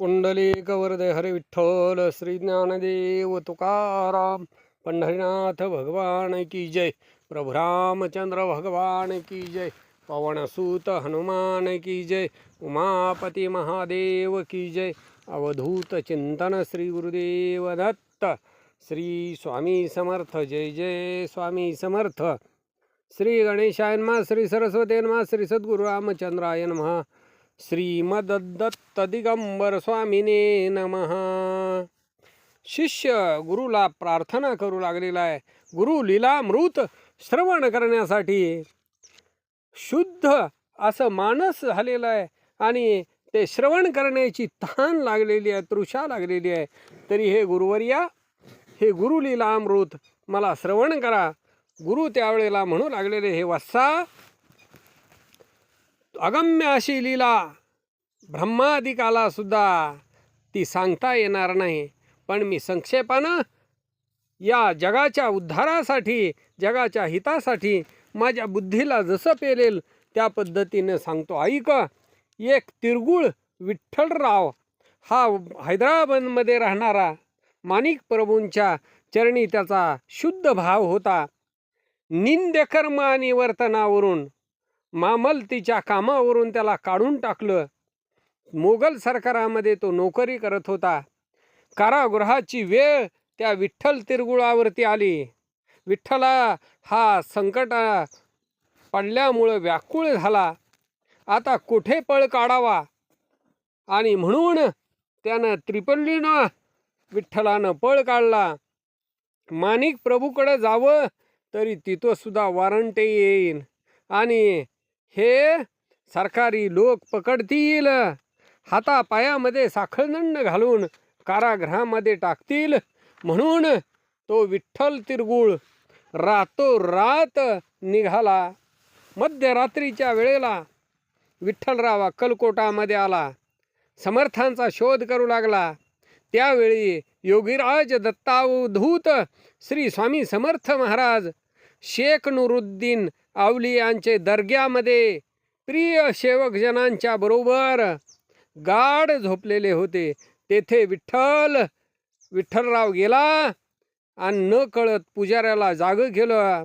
पुंडलिक वरदे हरे विठ्ठल श्री ज्ञानदेव तुकाराम पंढरीनाथ भगवान की जय प्रभुरामचंद्र भगवान की जय पवनसूत हनुमान की जय उमापती महादेव की जय अवधूत चिंतन श्री गुरुदेव दत्त श्री स्वामी समर्थ जय जय स्वामी समर्थ। श्री गणेशायन मा श्री सरस्वतीन मा श्री सद्गुरु रामचंद्रायन महा श्रीमदत्त दिगंबर स्वामीने नमः। शिष्य गुरुला प्रार्थना करू लागलेला आहे. गुरु लीलामृत श्रवण करण्यासाठी शुद्ध असं मानस झालेलं आहे आणि ते श्रवण करण्याची तहान लागलेली आहे तृषा लागलेली आहे. तरी हे गुरुवर्या हे गुरु लीलामृत मला श्रवण करा. गुरु त्यावेळेला म्हणू लागलेले हे वत्सा अगम्य अशी लीला ब्रह्मादिकाला सुद्धा ती सांगता येणार नाही. पण मी संक्षेपानं या जगाच्या उद्धारासाठी जगाच्या हितासाठी माझ्या बुद्धीला जसं पेलेल त्या पद्धतीनं सांगतो. ऐक एक तिरगुळ विठ्ठलराव हा हैदराबादमध्ये राहणारा माणिक प्रभूंच्या चरणी त्याचा शुद्ध भाव होता. निंद्यकर्म आणि वर्तनावरून मामलतीच्या कामावरून त्याला काढून टाकलं. मोगल सरकारामध्ये तो नोकरी करत होता. कारागृहाची वेळ त्या विठ्ठल तिरगुळावरती आली. विठ्ठला हा संकट पडल्यामुळं व्याकुळ झाला. आता कुठे पळ काढावा? आणि म्हणून त्यानं त्रिपल्लीनं विठ्ठलानं पळ काढला. माणिक प्रभूकडं जावं तरी तिथंसुद्धा वॉरंट येईन. आणि हे सरकारी लोक पकडतील. हातापायामध्ये साखळदंड घालून कारागृहामध्ये टाकतील. म्हणून तो विठ्ठल तिरगुळ रातोरात निघाला. मध्यरात्रीच्या वेळेला विठ्ठलराव अक्कलकोटामध्ये आला. समर्थांचा शोध करू लागला. त्यावेळी योगीराज दत्तावधूत श्री स्वामी समर्थ महाराज शेख नुरुद्दीन आवली यांचे दर्ग्यामध्ये प्रिय सेवकजनांच्या बरोबर गाढ झोपलेले होते. तेथे विठ्ठल विठ्ठलराव गेला आणि न कळत पुजाऱ्याला जाग केलं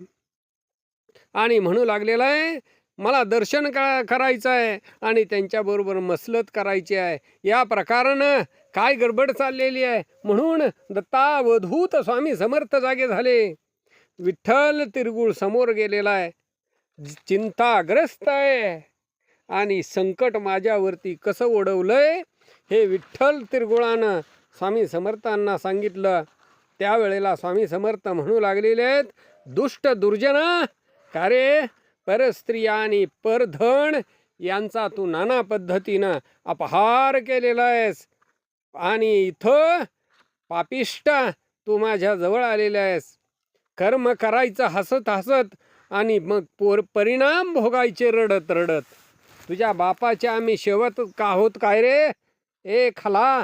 आणि म्हणू लागलेलं आहे मला दर्शन का करायचं आहे आणि त्यांच्याबरोबर मसलत करायची आहे. या प्रकारानं काय गडबड चाललेली आहे? म्हणून दत्तावधूत स्वामी समर्थ जागे झाले. विठ्ठल तिरगुळ समोर गेलेला आहे. चिंताग्रस्त आहे. आणि संकट माझ्यावरती कसं ओढवलंय हे विठ्ठल तिरगुळानं स्वामी समर्थांना सांगितलं. त्यावेळेला स्वामी समर्थ म्हणू लागलेले आहेत दुष्ट दुर्जना का रे? परस्त्रिया आणि परधन यांचा तू नाना पद्धतीनं अपहार केलेला आहेस. आणि इथं पापिष्ट तू माझ्या जवळ आलेला आहेस. कर्म करायचं हसत हसत आणि मग पोर परिणाम भोगायचे रडत रडत. तुझ्या बापाचे आम्ही शेवत का आहोत काय रे? ए खाला.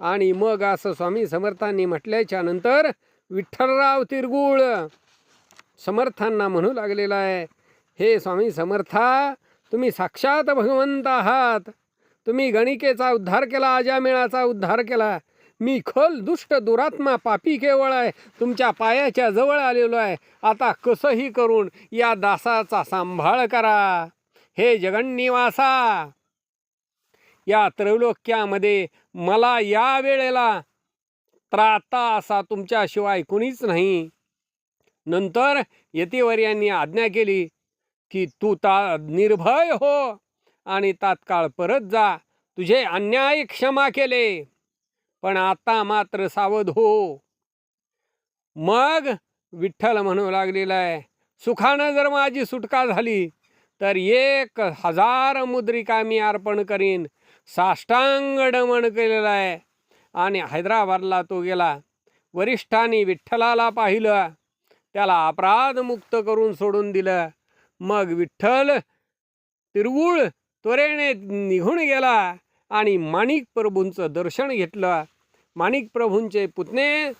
आणि मग असं स्वामी समर्थांनी म्हटल्याच्या नंतर विठ्ठलराव तिरगुळ समर्थांना म्हणू लागलेला आहे हे स्वामी समर्था तुम्ही साक्षात भगवंत आहात. तुम्ही गणिकेचा उद्धार केला अजामेळाचा उद्धार केला. मी खल दुष्ट दुरात्मा पापी केवळ आहे. तुमच्या पायाच्या जवळ आलेलो आहे. आता कसंही करून या दासाचा सांभाळ करा. हे जगन्निवासा! या त्रैलोक्यामध्ये मला या वेळेला त्राता असा तुमच्याशिवाय कुणीच नाही. नंतर यतीवर्यांनी आज्ञा केली की तू ता निर्भय हो आणि तात्काळ परत जा. तुझे अन्याय क्षमा केले. पण आता मात्र सावध हो. मग विठ्ठल म्हणू लागलेला आहे सुखानं जर माझी सुटका झाली तर एक हजार मुद्रिका मी अर्पण करीन. साष्टांग डमण केलेला आहे आणि हैदराबादला तो गेला. वरिष्ठांनी विठ्ठलाला पाहिलं. त्याला अपराधमुक्त करून सोडून दिलं. मग विठ्ठल तिरगुळ त्वरेने निघून गेला आणि माणिक प्रभूंचं दर्शन घेतलं. माणिक प्रभूंचे पुतणे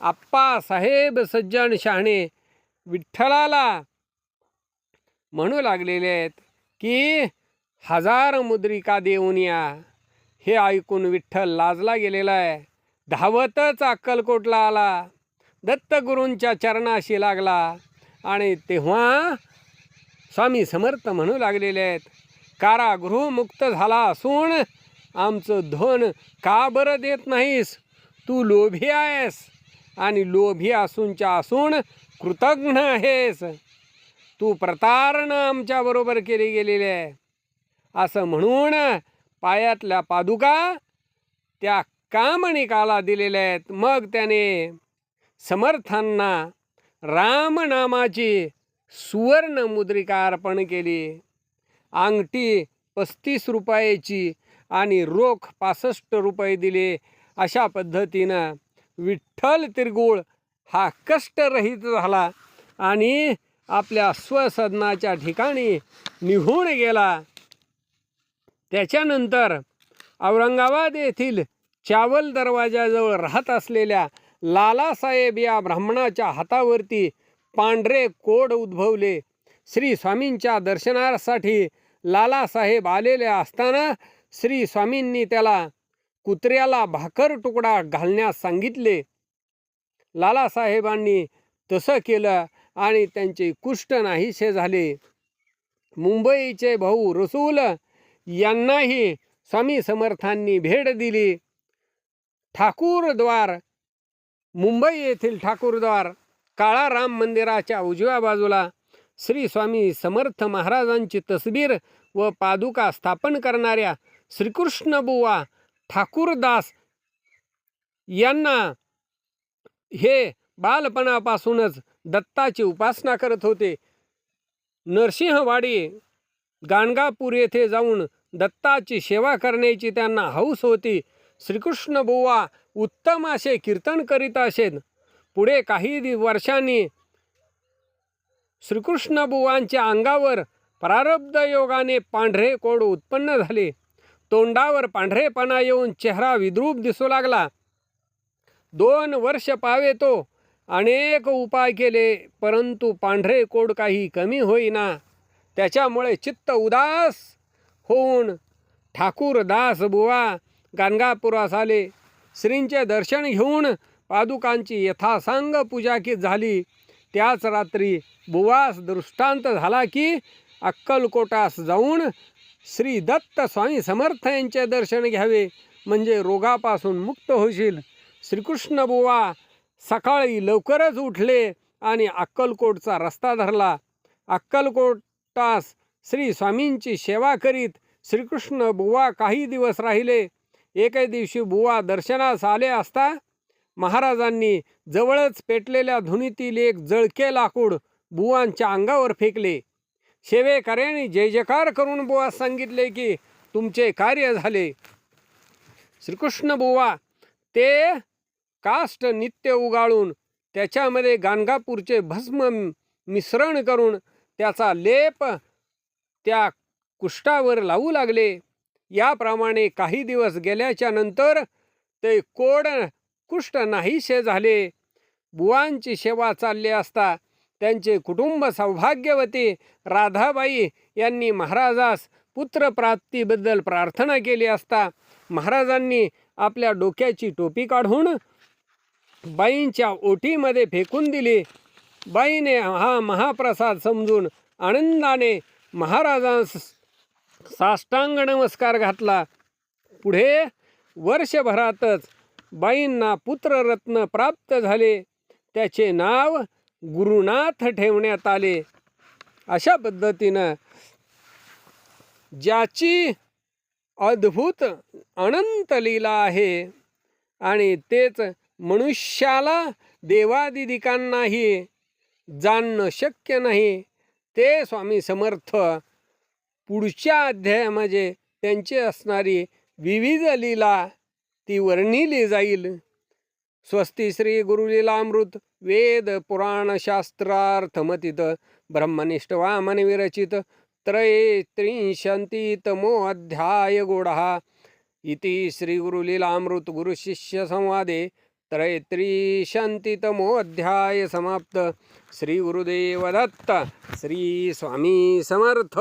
आप्पासाहेब सज्जन शहाणे विठ्ठलाला म्हणू लागलेले आहेत की हजार मुद्रिका देऊन या. हे ऐकून विठ्ठल लाजला गेलेला आहे. धावतच अक्कलकोटला आला. दत्तगुरूंच्या चरणाशी लागला. आणि तेव्हा स्वामी समर्थ म्हणू लागलेले आहेत कारागृह मुक्त झाला असून आमचं धन का बरं देत नाहीस? तू लोभी आहेस आणि लोभी असूनच्या असून कृतज्ञ आहेस. तू प्रतारण आमच्याबरोबर केली गेलेली आहे. असं म्हणून पायातल्या पादुका त्या कामणिकाला दिलेल्या आहेत. मग त्याने समर्थांना रामनामाची सुवर्ण मुद्रिका अर्पण केली. अंगठी पस्तीस रुपयाची आणि रोख पासष्ट रुपये दिले. अशा पद्धतीनं विठ्ठल तिरगुळ हा कष्टरहित झाला आणि आपल्या स्वसदनाच्या ठिकाणी निघून गेला. त्याच्यानंतर औरंगाबाद येथील चावल दरवाजाजवळ राहत असलेल्या लालासाहेब या ब्राह्मणाच्या हातावरती पांढरे कोड उद्भवले. श्री स्वामींच्या दर्शनासाठी लालासाहेब आलेले असताना श्री स्वामींनी त्याला कुत्र्याला भाकर तुकडा घालण्यास सांगितले. लालासाहेबांनी तसं केलं आणि त्यांचे कुष्ठ नाहीसे झाले. मुंबईचे भाऊ रसूल यांनाही स्वामी समर्थांनी भेट दिली. ठाकूरद्वार मुंबई येथील ठाकूरद्वार काळा राम मंदिराच्या उजव्या बाजूला श्री स्वामी समर्थ महाराजांची तसबीर व पादुका स्थापन करणाऱ्या श्रीकृष्णबुवा ठाकूरदास यांना हे बालपणापासूनच दत्ताची उपासना करत होते. नरसिंहवाडी गाणगापूर येथे जाऊन दत्ताची सेवा करण्याची त्यांना हौस होती. श्रीकृष्ण बुवा उत्तम असे कीर्तन करीत असेत पुढे काही वर्षांनी श्रीकृष्ण बुवांच्या अंगावर प्रारब्ध योगाने पांढरे कोड उत्पन्न झाले. तोंडावर पांढरेपणा येऊन चेहरा विद्रूप दिसू लागला. दोन वर्ष पावे तो अनेक उपाय केले परंतु पांढरे कोड काही कमी होईना. त्याच्यामुळे चित्त उदास होऊन ठाकूर दास बुवा गाणगापुरास आले. श्रींचे दर्शन घेऊन पादुकांची यथासांग पूजा की झाली. त्याच रात्री बुवास दृष्टांत झाला की अक्कलकोटास जाऊन श्री दत्त स्वामी समर्थ यांचे दर्शन घ्यावे म्हणजे रोगापासून मुक्त होशील. श्रीकृष्ण बुवा सकाळी लवकरच उठले आणि अक्कलकोटचा रस्ता धरला. अक्कलकोटास श्री स्वामींची सेवा करीत श्रीकृष्ण बुवा काही दिवस राहिले. एके दिवशी बुवा दर्शनास आले असता महाराजांनी जवळच पेटलेल्या धुनीतील एक जळके लाकूड बुवांच्या अंगावर फेकले. सेवेकऱ्यांनी जय जयकार करून बुवा सांगितले की तुमचे कार्य झाले. श्रीकृष्ण बुवा ते काष्ट नित्य उगाळून त्याच्यामध्ये गाणगापूरचे भस्म मिश्रण करून त्याचा लेप त्या कुष्ठावर लावू लागले. याप्रमाणे काही दिवस गेल्याच्यानंतर ते कोड कुष्ठ नाहीसे झाले. बुवांची सेवा चालली असता त्यांचे कुटुंब सौभाग्यवती राधाबाई यांनी महाराजास पुत्रप्राप्तीबद्दल प्रार्थना केली असता महाराजांनी आपल्या डोक्याची टोपी काढून बाईंच्या ओटीमध्ये फेकून दिली. बाईने हा महाप्रसाद समजून आनंदाने महाराजांस साष्टांग नमस्कार घातला. पुढे वर्षभरातच बाईंना पुत्ररत्न प्राप्त झाले. त्याचे नाव गुरुनाथ ठेवण्यात आले. अशा पद्धतीनं ज्याची अद्भुत अनंत लीला आहे आणि तेच मनुष्याला देवादिदिकांनाही जाणणं शक्य नाही ते स्वामी समर्थ पुढच्या अध्यायामध्ये म्हणजे त्यांची असणारी विविध लीला ती वर्णिली जाईल. स्वस्ती श्री गुरुलीलामृत वेद पुराण शास्त्रार्थमतित ब्रह्मनिष्ठ वामन विरचित त्रये त्रिंशन्तितमो अध्याय गोडः इति श्रीगुरुलीलामृत गुरुशिष्यसंवादे त्रयत्रिशन्तितमो अध्याय समाप्त। श्री गुरुदेव दत्त श्री स्वामी समर्थ।